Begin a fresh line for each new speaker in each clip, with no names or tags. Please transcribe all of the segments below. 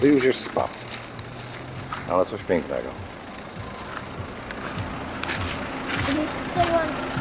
Ty już jest spadł. Ale coś pięknego.
Ale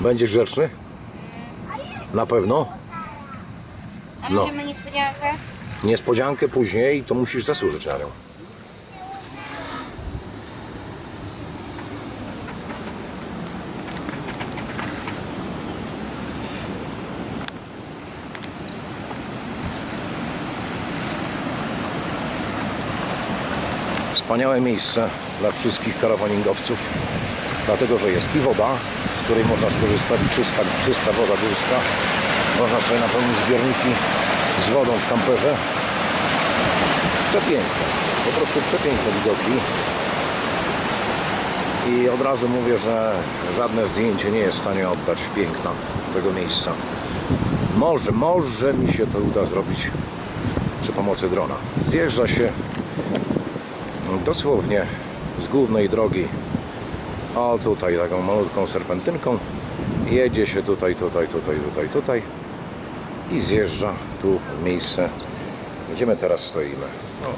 Będziesz grzeczny? Na pewno.
A
No.
możemy niespodziankę?
Niespodziankę później to musisz zasłużyć na nią. Wspaniałe miejsce dla wszystkich karawaningowców, dlatego że jest i woda, z której można skorzystać, czysta, czysta woda górska. Można sobie napełnić zbiorniki z wodą w kamperze. Przepiękne, po prostu przepiękne widoki. I od razu mówię, że żadne zdjęcie nie jest w stanie oddać piękna tego miejsca. Może, może mi się to uda zrobić przy pomocy drona. Zjeżdża się dosłownie z głównej drogi. O tutaj taką malutką serpentynką. Jedzie się tutaj, tutaj, tutaj, tutaj, tutaj i zjeżdża tu w miejsce, gdzie my teraz stoimy. No,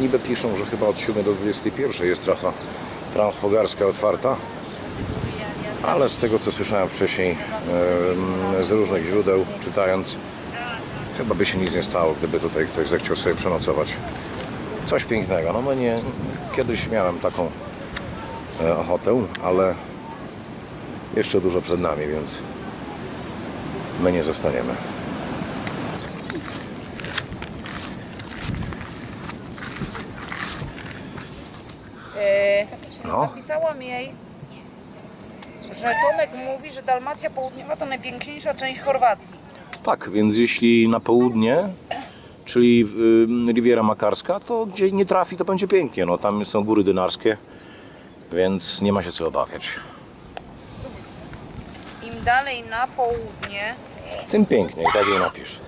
niby piszą, że chyba od 7 do 21 jest trasa transfogarska otwarta, ale z tego co słyszałem wcześniej z różnych źródeł, czytając, chyba by się nic nie stało, gdyby tutaj ktoś zechciał sobie przenocować. Coś pięknego. No bo nie, kiedyś miałem taką ochotę, ale jeszcze dużo przed nami, więc my nie zostaniemy.
Yy,
No.
Napisałam jej, że Tomek mówi, że Dalmacja Południowa to najpiękniejsza część Chorwacji.
Tak, więc jeśli na południe, czyli y, Riviera Makarska, to gdzie nie trafi, to będzie pięknie. No, tam są góry dynarskie, więc nie ma się co obawiać.
Im dalej na południe,
Tym piękniej, tak jej napisz.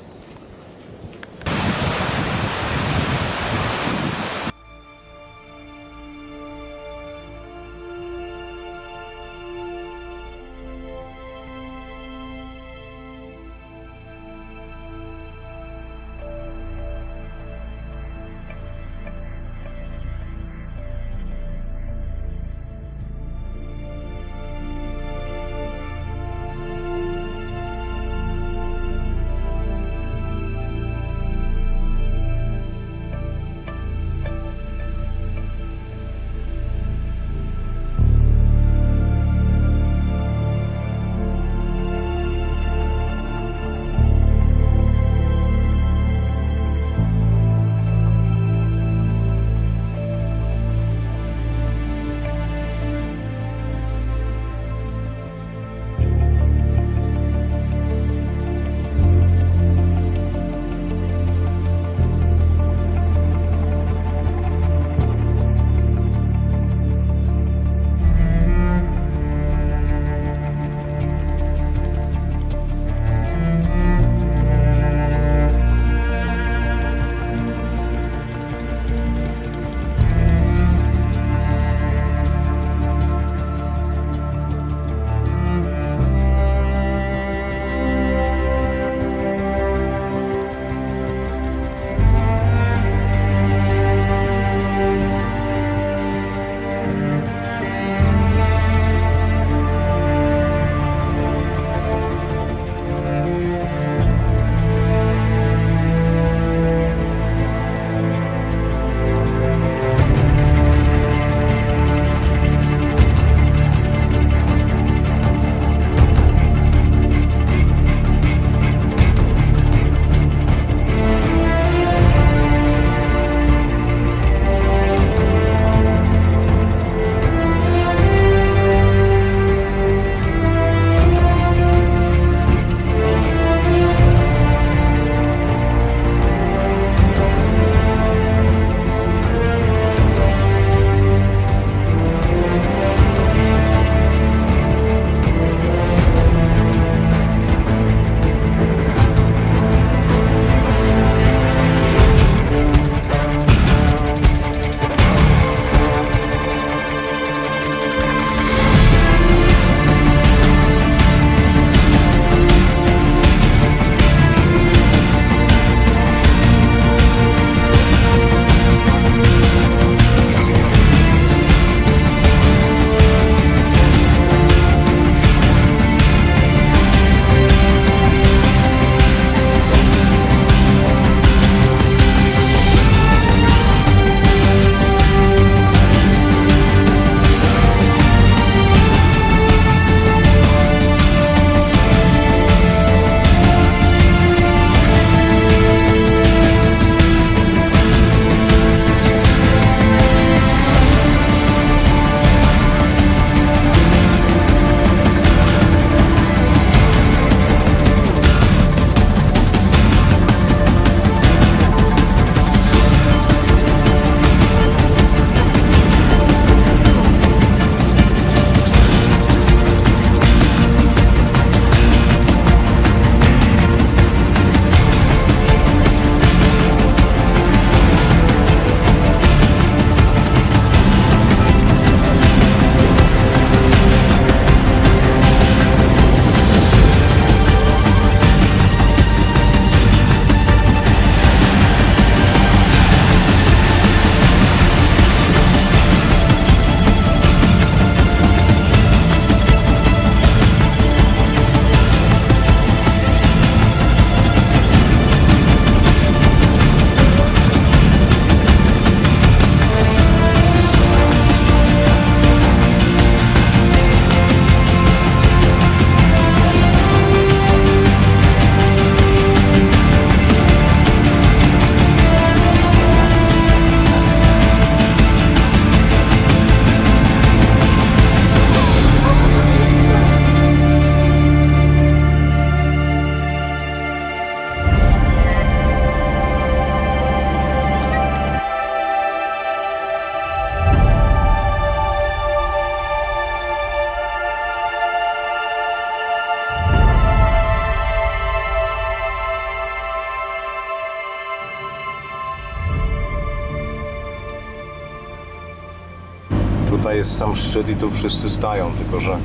Jest sam szczyt i tu wszyscy stają, tylko że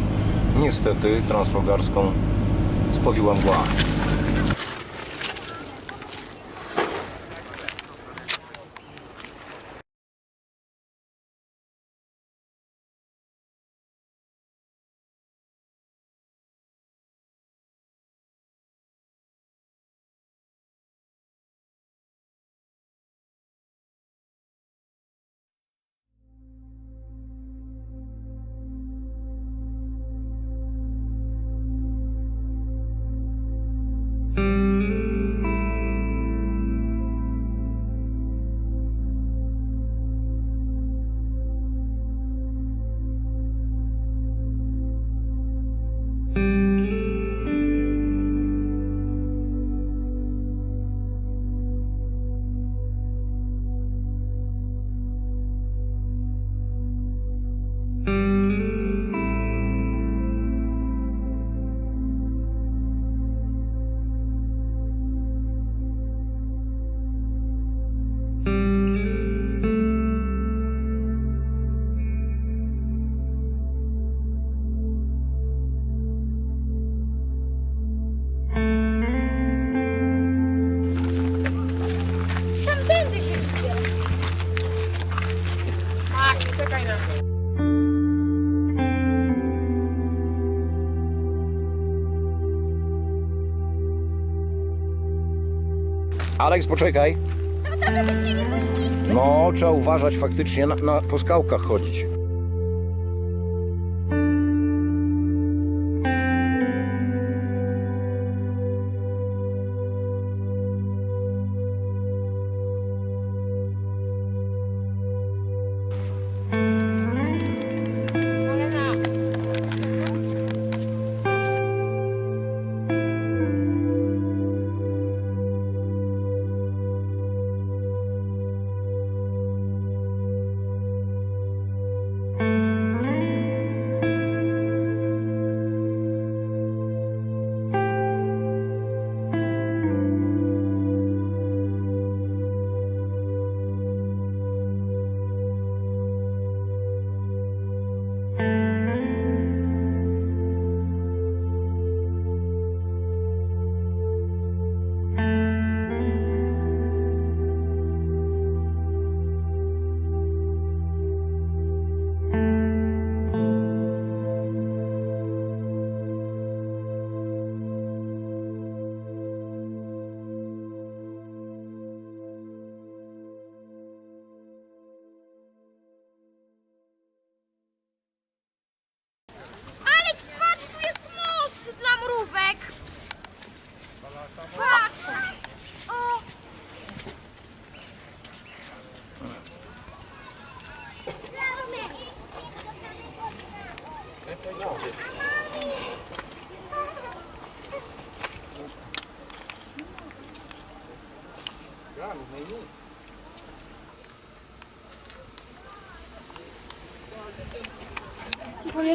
niestety transfogarską spowiła mgła. Aleks, poczekaj.
No to się nie poślizgnął.
No, trzeba uważać faktycznie, na, na, po skałkach chodzić.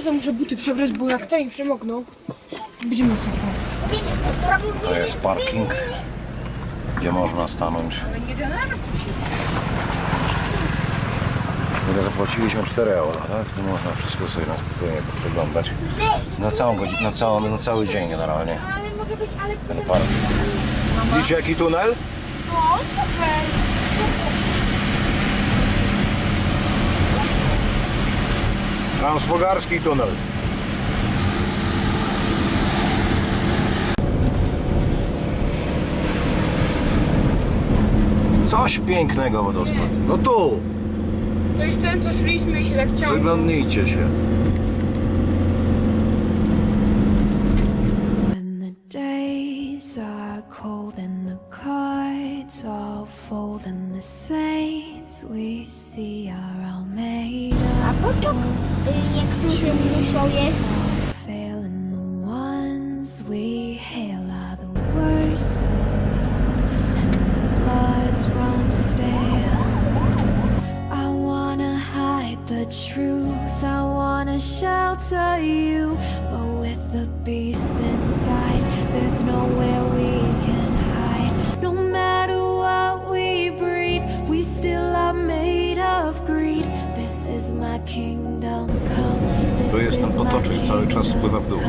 Jezu, muszę buty przebrać, bo jak ten przemokną, będziemy masakra.
To jest parking, gdzie można stanąć. Ile zapłaciliśmy 4 euro, tak? Tu można wszystko sobie na spokojnie przeglądać. Na całą godzinę, na, całą, na cały dzień generalnie.
Ale może być Aleks.
Ten parking. Widzicie jaki tunel?
O, super.
Transfogarski tunel. Coś pięknego wodospad. No tu,
To jest ten, co szliśmy i się tak ciągnie.
przyglądnijcie się.
When the days are cold and the cards all fold and the saints we see are all made
A po niektórzy muszą je...
cały czas spływa w dół.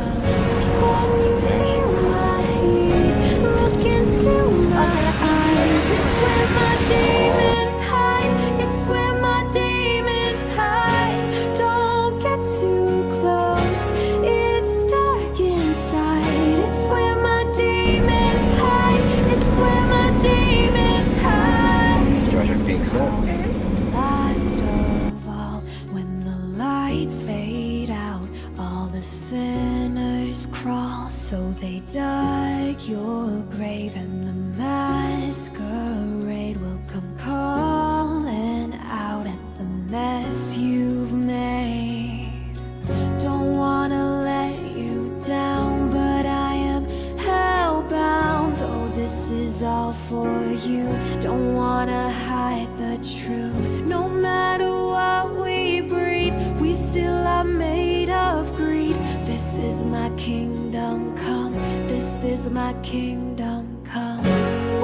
Is my kingdom come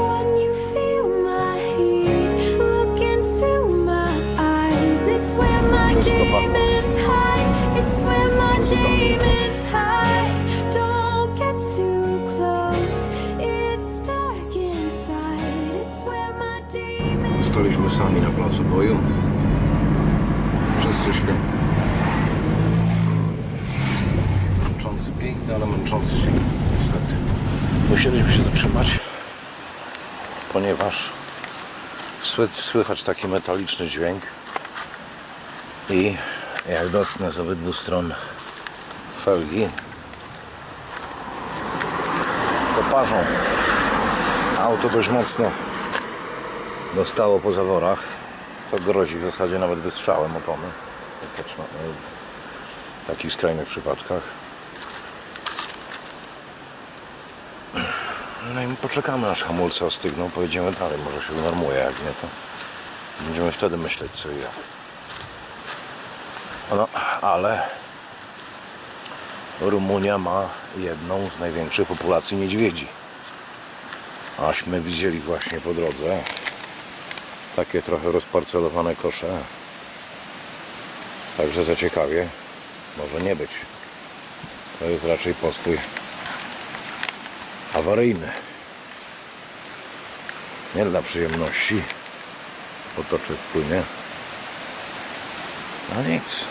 when you feel my heat look into my eyes it's where my
Wszystko padło.
demons hide it's where my
Wszystko.
demons hide don't get too close it's dark inside it's where my demons
Staliśmy sami na placu boju. Wszyscy śpią. Męczący, piękny, ale męczący niestety. Musieliśmy się zatrzymać, ponieważ sły- słychać taki metaliczny dźwięk i jak dotknę z obydwu stron felgi, to parzą. Auto dość mocno dostało po zaworach. To grozi w zasadzie nawet wystrzałem opony. Wsteczną- W takich skrajnych przypadkach. No i poczekamy aż hamulce ostygną, pojedziemy dalej. Może się unormuje, jak nie to będziemy wtedy myśleć co i jak. No, ale Rumunia ma jedną z największych populacji niedźwiedzi. Aśmy widzieli właśnie po drodze takie trochę rozparcelowane kosze. Także za ciekawie może nie być. To jest raczej postój awaryjny. Nie dla przyjemności. Potoczek płynie. A nic.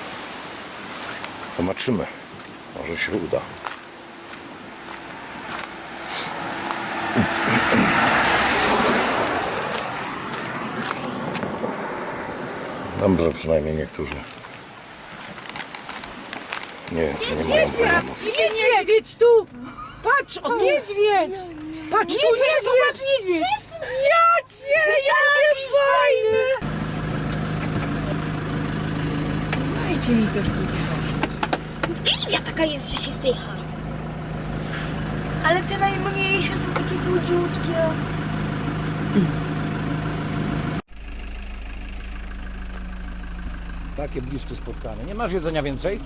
Zobaczymy. Może się uda. Dobrze, przynajmniej niektórzy. Nie, nie mają problemu.
Niedźwiedź tu! Patrz, o tu!
Niedźwiedź!
Patrz tu,
Niedźwiedź, patrz niedźwiedź!
Ja cię, jakie fajne!
Dajcie mi też coś.
Liwia taka jest, że się wpycha. Ale te najmniejsze są takie słodziutkie.
Takie bliskie spotkanie. Nie masz jedzenia więcej?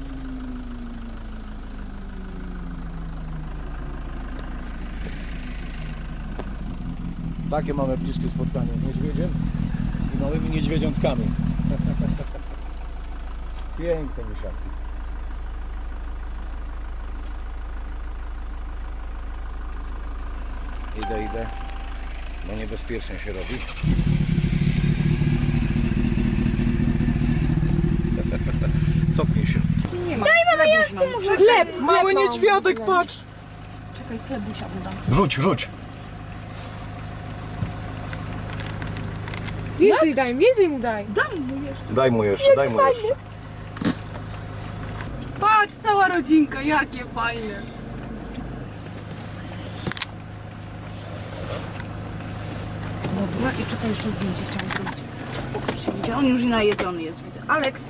Takie mamy bliskie spotkanie z niedźwiedziem i małymi niedźwiedziątkami. Piękne misiaki. Idę, idę. No niebezpiecznie się robi. Cofnij się.
Chleb!
Mały
chleb
niedźwiadek,
mam.
patrz!
Czekaj, chlebusia mu dam.
Rzuć, rzuć.
Więcej daj, więcej mu daj.
Dam mu jeszcze.
Daj mu jeszcze, daj mu jeszcze.
Patrz, cała rodzinka, jakie fajne. Dobra, i czekaj, jeszcze zdjęcie chciałam zrobić. Pokaż się, widzę. On już najedzony jest, widzę. Aleks,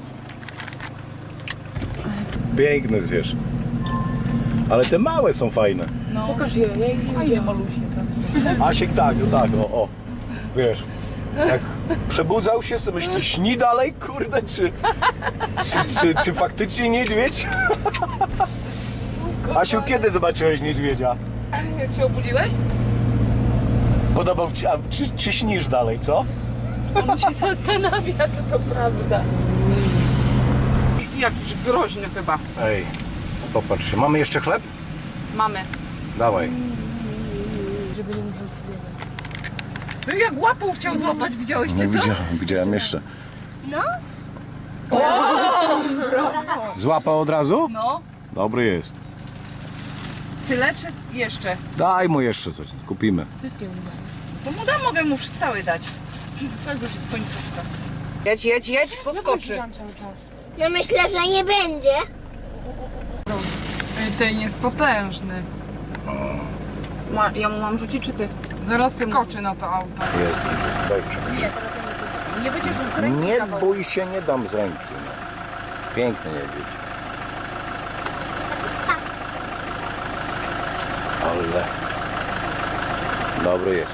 Piękny zwierz. Ale te małe są fajne.
Pokaż je, ja ich nie
fajne
widziałam.
malusie tam są.
Asiek tak, no tak, o, o. Wiesz, jak przebudzał się, sobie myśli, śni dalej, kurde, czy, czy, czy, czy faktycznie niedźwiedź? Asiu, kiedy zobaczyłeś niedźwiedzia?
Jak się obudziłeś?
Podobał ci, a czy, czy śnisz dalej, co?
On się zastanawia, czy to prawda. Jakiś groźny chyba.
Ej, Popatrzcie, mamy jeszcze chleb?
Mamy.
Dawaj.
Żeby nie musiał.
No jak łapą chciał złapać, widziałeś
Nie widziałem, widziałem jeszcze.
No?
Złapał od razu?
No.
Dobry jest.
Tyle czy jeszcze?
Daj mu jeszcze coś, kupimy.
To mu dam, mogę mu cały dać. Tak już jest końcówka. Jedź, jedź, jedź, poskoczy.
No myślę, że nie będzie.
Ten jest potężny.
Ma, ja mu mam rzucić, czy ty?
Zaraz skoczy na to auto.
Jest. Daj przepić.
Nie będziesz rzucił z ręki
Nie
kawał.
bój się, nie dam z ręki. No. Pięknie jedzie. Ale dobry jest.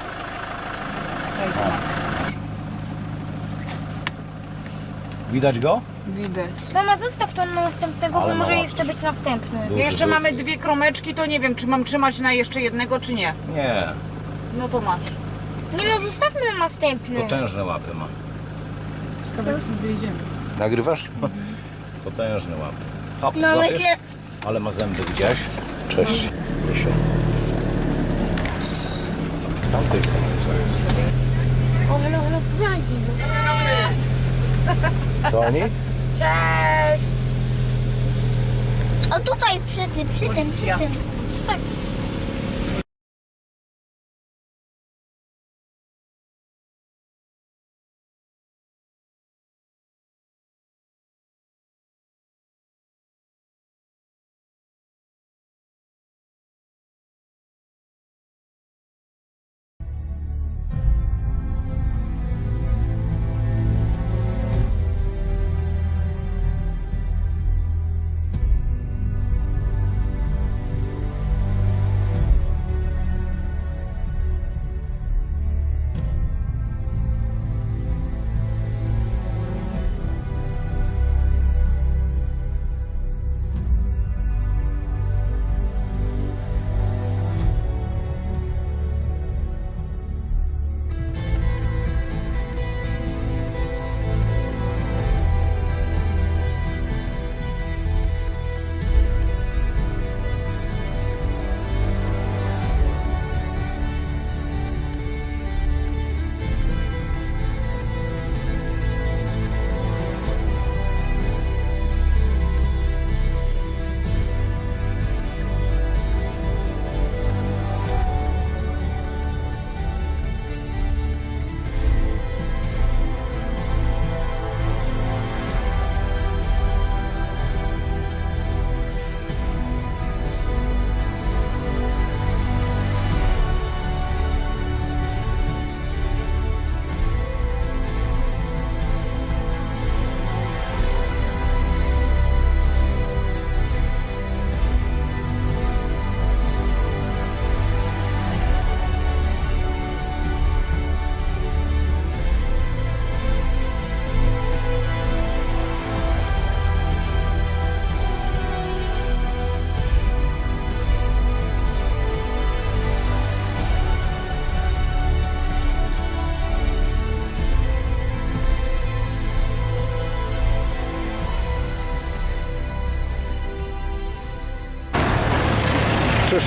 Widać go?
Widać.
Mama, zostaw to na następnego,
Ale
bo może
mała.
jeszcze być następny.
Duży,
Jeszcze
duży.
mamy dwie kromeczki, to nie wiem, czy mam trzymać na jeszcze jednego, czy nie.
Nie,
No to masz.
Nie no, zostawmy na następny.
potężne łapy ma.
Kawałek sobie wyjedziemy.
Nagrywasz? Potężne łapy. Hop,
No
złapiesz?
myślę,
Ale ma zęby, widziałeś? Cześć. Rysiu. W tamtej stronie co jest?
O, hello, hello, powiajcie.
Co oni?
Cześć!
o tutaj przy tym, przy tym, przy
Policja.
tym. Tutaj.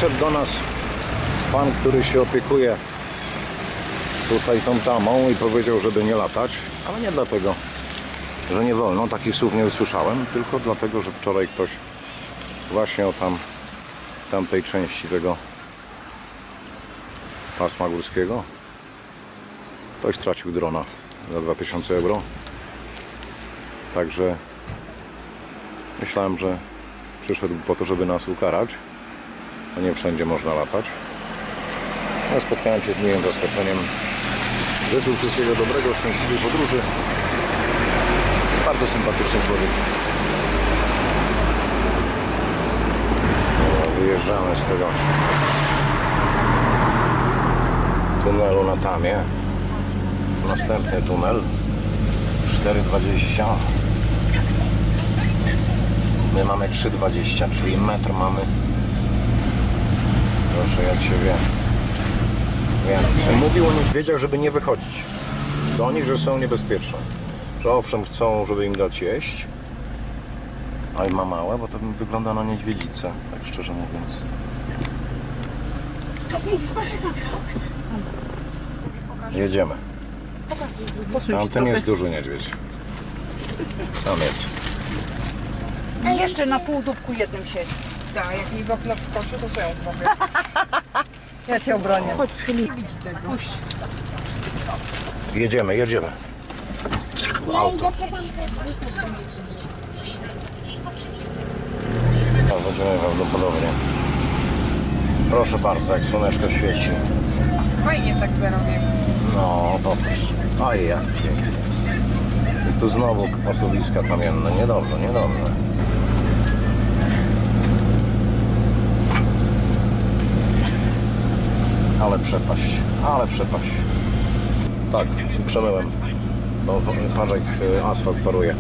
Przyszedł do nas pan, który się opiekuje tutaj tą tamą i powiedział, żeby nie latać, ale nie dlatego, że nie wolno, takich słów nie usłyszałem, tylko dlatego, że wczoraj ktoś właśnie o tam, tamtej części tego pasma górskiego. Ktoś stracił drona za 2000 euro. Także myślałem, że przyszedł po to, żeby nas ukarać a nie wszędzie można latać. Ja spotkałem się z miłym zaskoczeniem. Życzył wszystkiego dobrego, szczęśliwej podróży. Bardzo sympatyczny człowiek. No, Wyjeżdżamy z tego tunelu na Tamie. Następny tunel 4,20 My mamy 3,20 czyli metr mamy Proszę ja Ciebie. Więcej. Mówił o niedźwiedziach, żeby nie wychodzić. Do nich, że są niebezpieczne. Że owszem chcą, żeby im dać jeść, A i ma małe, bo to wygląda na niedźwiedzicę, tak szczerze mówiąc. Jedziemy. Tamten jest duży niedźwiedź. Samiec.
Jeszcze na półdubku jednym siedzi. Tak, jak mi wapna wskoczy, to sobie zrobię. Ja cię obronię.
Chodź, Filip. Puść.
Jedziemy, jedziemy.
Ja idę po tamte.
Tak, będziemy prawdopodobnie. Proszę bardzo, jak słoneczko świeci.
Fajnie tak zarobię.
No, popatrz. Jak pięknie. I tu znowu osuwiska kamienne. Niedobrze, niedobrze. Ale przepaść, ale przepaść. Tak, przemyłem. Bo parzek y, asfalt paruje.